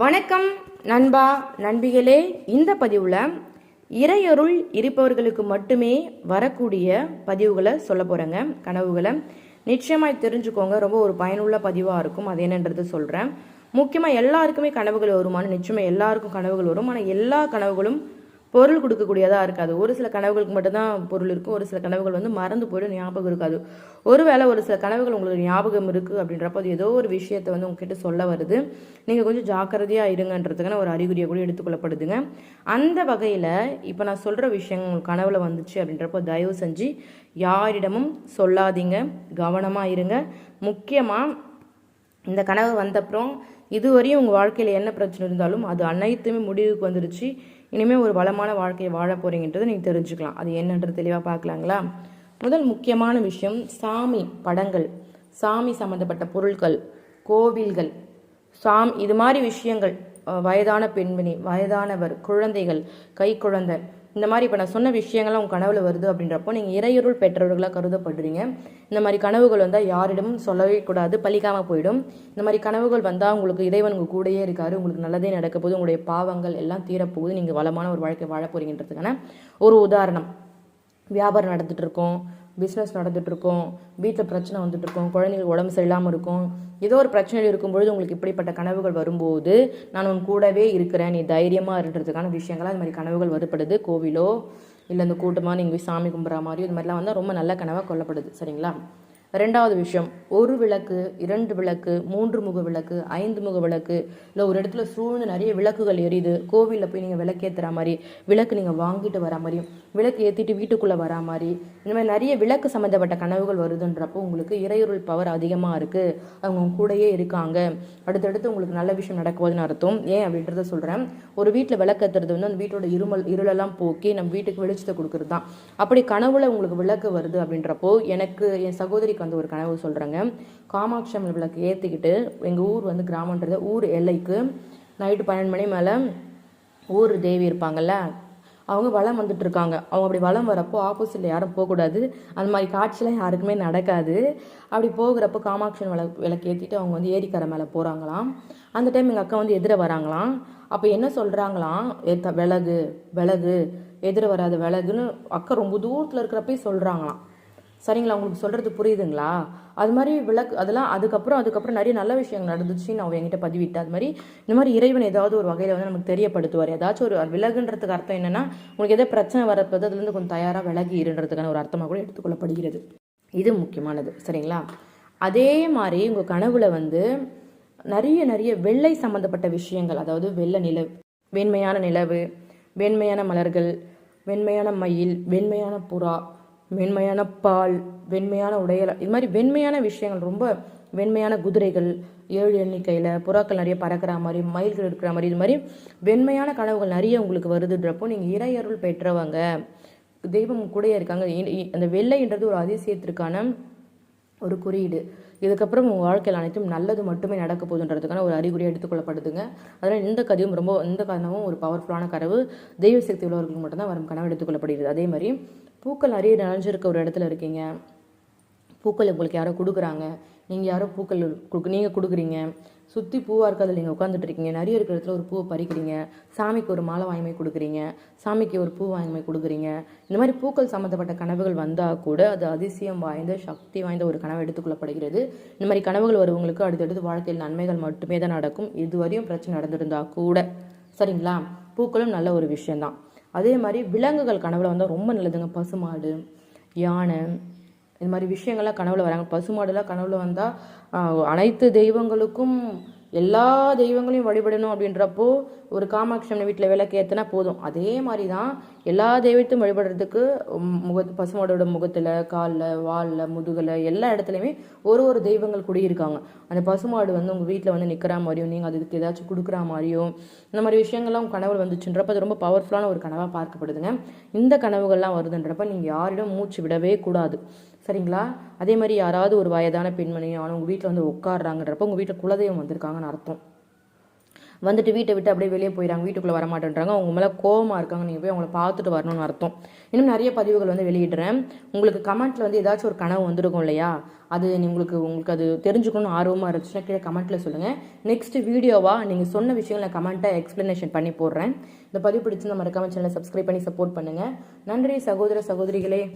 வணக்கம் நண்பா நண்பிகளே. இந்த பதிவில் இறையருள் இருப்பவர்களுக்கு மட்டுமே வரக்கூடிய பதிவுகளை சொல்ல போகிறேங்க கனவுகளை. நிச்சயமாக தெரிஞ்சுக்கோங்க ரொம்ப ஒரு பயனுள்ள பதிவாக இருக்கும் அது என்னன்றது சொல்கிறேன் முக்கியமாக எல்லாருக்குமே கனவுகள் வருமானு நிச்சயமாக எல்லாருக்கும் கனவுகள் வரும். ஆனால் எல்லா கனவுகளும் பொருள் கொடுக்கக்கூடியதாக இருக்காது. ஒரு சில கனவுகளுக்கு மட்டும்தான் பொருள் இருக்கும். ஒரு சில கனவுகள் வந்து மறந்து போயிடும் ஞாபகம் இருக்காது. ஒருவேளை ஒரு சில கனவுகள் உங்களுக்கு ஞாபகம் இருக்குது அப்படின்றப்போ அது ஏதோ ஒரு விஷயத்தை வந்து உங்ககிட்ட சொல்ல வருது. நீங்கள் கொஞ்சம் ஜாக்கிரதையாக இருங்கன்றதுக்கான ஒரு அறிகுறியை கூட எடுத்துக்கொள்ளப்படுதுங்க அந்த வகையில் இப்போ நான் சொல்கிற விஷயங்கள் உங்களுக்கு கனவுல வந்துச்சு அப்படின்றப்போ தயவு செஞ்சு யாரிடமும் சொல்லாதீங்க. கவனமாக இருங்க. முக்கியமாக இந்த கனவு வந்தப்புறம் இதுவரையும் உங்கள் வாழ்க்கையில் என்ன பிரச்சனை இருந்தாலும் அது அனைத்துமே முடிவுக்கு வந்துருச்சு. இனிமேல் ஒரு வளமான வாழ்க்கையை வாழ போகிறீங்கன்றதை நீங்கள் தெரிஞ்சுக்கலாம். அது என்னன்றது தெளிவாக பார்க்கலாங்களா? முதல் முக்கியமான விஷயம் சாமி படங்கள் சாமி சம்மந்தப்பட்ட பொருட்கள் கோவில்கள். சாம் இது மாதிரி விஷயங்கள் வயதான பெண்மணி வயதானவர் குழந்தைகள் கை குழந்தை இந்த மாதிரி இப்போ நான் சொன்ன விஷயங்கள்லாம் உங்கள் கனவில் வருது அப்படின்றப்போ நீங்கள் இறையருள் பெற்றவர்களாக கருதப்படுறீங்க. இந்த மாதிரி கனவுகள் வந்தால் யாரிடமும் சொல்லவே கூடாது பலிக்காமல் போயிடும். இந்த மாதிரி கனவுகள் வந்தால் உங்களுக்கு இறைவன் உங்கள் கூடயே இருக்காரு உங்களுக்கு நல்லதே நடக்க போகுது உங்களுடைய பாவங்கள் எல்லாம் தீரப்போகுது நீங்கள் வளமான ஒரு வாழ்க்கை வாழ போகிறீங்கன்றதுக்கான ஒரு உதாரணம். வியாபாரம் நடந்துட்டு இருக்கோம். பிஸ்னஸ் நடந்துகிட்ருக்கும் வீட்டில் பிரச்சனை வந்துட்டு குழந்தைங்களுக்கு உடம்பு சரியில்லாமல் இருக்கும். ஏதோ ஒரு பிரச்சனையில் இருக்கும்பொழுது உங்களுக்கு இப்படிப்பட்ட கனவுகள் வரும்போது நான் உன் கூடவே இருக்கிறேன் நீ தைரியமாக இருன்றதுக்கான விஷயங்கள்லாம் இந்த மாதிரி கனவுகள் வருப்படுது. கோவிலோ இல்லை இந்த கூட்டமாக நீங்கள் போய் சாமி கும்பிட்ற மாதிரியோ இது மாதிரிலாம் வந்தால் ரொம்ப நல்ல கனவாக கொல்லப்படுது. சரிங்களா? ரெண்டாவது விஷயம் ஒரு விளக்கு இரண்டு விளக்கு மூன்று முக விளக்கு ஐந்து முக விளக்கு. இல்லை ஒரு இடத்துல சூழ்ந்து நிறைய விளக்குகள் எரியுது. கோவிலில் போய் நீங்கள் விளக்கேற்றுற மாதிரி விளக்கு நீங்கள் வாங்கிட்டு வர மாதிரி விளக்கு ஏற்றிட்டு வீட்டுக்குள்ளே வரா மாதிரி இந்த மாதிரி நிறைய விளக்கு சம்மந்தப்பட்ட கனவுகள் வருதுன்றப்போ உங்களுக்கு இறையருள் பவர் அதிகமாக இருக்குது அவங்க கூடயே இருக்காங்க. அடுத்தடுத்து உங்களுக்கு நல்ல விஷயம் நடக்குவதுன்னு அர்த்தம். ஏன் அப்படின்றத சொல்கிறேன் ஒரு வீட்டில் விளக்கேற்றுறது வந்து அந்த வீட்டோட இருமல் இருளெல்லாம் போக்கி நம்ம வீட்டுக்கு வெளிச்சத்தை கொடுக்குறது தான் அப்படி கனவுல உங்களுக்கு விளக்கு வருது அப்படின்றப்போ எனக்கு என் சகோதரிக்கு வந்து ஒரு கனவு சொல்கிறேங்க காமாட்சி அம்மன் விளக்கு ஏற்றிக்கிட்டு எங்கள் ஊர் வந்து கிராமன்றது ஊர் எல்லைக்கு நைட்டு பன்னெண்டு மணி மேலே ஊர் தேவி இருப்பாங்கல்ல அவங்க வலம் வந்துட்டு இருக்காங்க. அவங்க அப்படி வலம் வரப்போ ஆப்போசிட்ல யாரும் போகக்கூடாது அந்த மாதிரி காட்சிலாம் யாருக்குமே நடக்காது. அப்படி போகிறப்போ காமாட்சியன் விளக்கு விளக்கு ஏற்றிட்டு அவங்க வந்து ஏரிக்கரை மேலே போகிறாங்களாம் அந்த டைம் எங்கள் அக்கா வந்து எதிர வராங்களாம். அப்போ என்ன சொல்கிறாங்களாம் ஏத்த விலகு விலகு எதிர வராத விலகுன்னு அக்கா ரொம்ப தூரத்தில் இருக்கிறப்பே சொல்கிறாங்களாம் சரிங்களா உங்களுக்கு சொல்கிறது புரியுதுங்களா? அது மாதிரி விளக்கு அதெல்லாம் அதுக்கப்புறம் அதுக்கப்புறம் நிறைய நல்ல விஷயங்கள் நடந்துச்சுன்னு அவன் என்கிட்ட பதிவிட்டு அது மாதிரி இந்த மாதிரி இறைவன் ஏதாவது ஒரு வகையில் வந்து நமக்கு தெரியப்படுத்துவார். ஏதாச்சும் ஒரு விலகுன்றதுக்கு அர்த்தம் என்னென்னா உங்களுக்கு எதாவது பிரச்சனை வரப்போ அதுலேருந்து கொஞ்சம் தயாராக விலகி இருன்றதுக்கான ஒரு அர்த்தமாக கூட எடுத்துக்கொள்ளப்படுகிறது. இது முக்கியமானது சரிங்களா? அதே மாதிரி உங்கள் கனவுல வந்து நிறைய நிறைய வெள்ளை சம்மந்தப்பட்ட விஷயங்கள் அதாவது வெள்ளை நிலவு வெண்மையான நிலவு வெண்மையான மலர்கள் வெண்மையான மயில் வெண்மையான புறா வெண்மையான பால் வெண்மையான உடையல் இது மாதிரி வெண்மையான விஷயங்கள் ரொம்ப வெண்மையான குதிரைகள் ஏழு எண்ணிக்கையில் புறாக்கள் நிறைய பறக்கிற மாதிரி மயில்கள் இருக்கிற மாதிரி இது மாதிரி வெண்மையான கனவுகள் நிறைய உங்களுக்கு வருதுன்றப்போ நீங்கள் இறையருள் பெற்றவங்க தெய்வம் கூடயே இருக்காங்க. அந்த வெள்ளைன்றது ஒரு அதிசயத்திற்கான ஒரு குறியீடு. இதுக்கப்புறம் உங்கள் வாழ்க்கையில் அனைத்தும் நல்லது மட்டுமே நடக்க போகுதுன்றதுக்கான ஒரு அறிகுறியாக எடுத்துக்கொள்ளப்படுதுங்க. அதனால் இந்த கதையும் ரொம்ப இந்த கனவும் ஒரு பவர்ஃபுல்லான கனவு. தெய்வ சக்தி உள்ளவர்களுக்கு மட்டும்தான் வரும் கனவு எடுத்துக்கொள்ளப்படுகிறது. அதே மாதிரி பூக்கள் நிறைய நினைஞ்சிருக்க ஒரு இடத்துல இருக்கீங்க. பூக்கள் உங்களுக்கு யாரோ கொடுக்குறாங்க. நீங்கள் யாரோ பூக்கள் கொடுக்கு நீங்கள் கொடுக்குறீங்க. சுற்றி பூவாக இருக்கிறதுல நீங்கள் உட்காந்துட்டு இருக்கீங்க. நிறைய இருக்கிற இடத்துல ஒரு பூவை பறிக்கிறீங்க. சாமிக்கு ஒரு மாலை வாங்கி கொடுக்குறீங்க. சாமிக்கு ஒரு பூ வாங்கி கொடுக்குறீங்க. இந்த மாதிரி பூக்கள் சம்மந்தப்பட்ட கனவுகள் வந்தால் கூட அது அதிசயம் வாய்ந்த சக்தி வாய்ந்த ஒரு கனவு எடுத்துக்கொள்ளப்படுகிறது இந்த மாதிரி கனவுகள் வருவங்களுக்கு அடுத்தடுத்து வாழ்க்கையில் நன்மைகள் மட்டுமே தான் நடக்கும். இதுவரையும் பிரச்சனை நடந்திருந்தால் கூட. சரிங்களா? பூக்களும் நல்ல ஒரு விஷயம்தான். அதே மாதிரி விலங்குகள் கனவுல வந்தால் ரொம்ப நல்லதுங்க. பசுமாடு யானை இது மாதிரி விஷயங்கள்லாம் கனவுல வராங்க. பசுமாடுலாம் கனவுல வந்தால் அனைத்து தெய்வங்களுக்கும் எல்லா தெய்வங்களையும் வழிபடணும் அப்படின்றப்போ ஒரு காமாட்சி அம்மன் வீட்டில் விளக்கு ஏற்றினா போதும். அதே மாதிரி தான் எல்லா தெய்வத்தையும் வழிபடுறதுக்கு உம், முக பசுமாடோட முகத்தில் காலில் வாலில் முதுகில் எல்லா இடத்துலையுமே ஒரு ஒரு தெய்வங்கள் குடியிருக்காங்க. அந்த பசுமாடு வந்து உங்கள் வீட்டில் வந்து நிற்கிற மாதிரியும் நீங்கள் அதுக்கு ஏதாச்சும் கொடுக்குற மாதிரியும் இந்த மாதிரி விஷயங்கள்லாம் உங்கள் கனவு வந்துச்சுன்றப்ப அது ரொம்ப பவர்ஃபுல்லான ஒரு கனவாக பார்க்கப்படுதுங்க. இந்த கனவுகள்லாம் வருதுன்றப்ப நீங்கள் யாரிடம் மூச்சு விடவே கூடாது. சரிங்களா? அதே மாதிரி யாராவது ஒரு வயதான பெண்மணியோ அவங்க உங்கள் வீட்டில் வந்து உட்காடுறாங்கன்றப்ப உங்கள் வீட்டில் குலதெய்வம் வந்திருக்காங்கன்னு அர்த்தம். வந்துட்டு வீட்டை விட்டு அப்படியே வெளியே போயிடறாங்க வீட்டுக்குள்ளே வர மாட்டேன்றாங்க அவங்க மேலே கோவமாக இருக்காங்க நீங்கள் போய் அவங்கள பார்த்துட்டு வரணும்னு அர்த்தம். இன்னும் நிறைய பதிவுகள் வந்து வெளியிடுறேன். உங்களுக்கு கமெண்ட்டில் வந்து ஏதாச்சும் ஒரு கனவு வந்திருக்கும் இல்லையா? அது நீ- உங்களுக்கு உங்களுக்கு அது தெரிஞ்சுக்கணும்னு ஆர்வமாக இருந்துச்சுன்னா கீழே கமெண்ட்டில் சொல்லுங்கள் நெக்ஸ்ட் வீடியோவாக நீங்கள் சொன்ன விஷயங்களை கமெண்ட்டாக எக்ஸ்ப்ளனேஷன் பண்ணி போடுறேன். இந்த பதிவு பிடிச்சி நம்ம மறக்காமல் சேனலை சப்ஸ்கிரைப் பண்ணி சப்போர்ட் பண்ணுங்கள் நன்றி சகோதர சகோதரிகளே.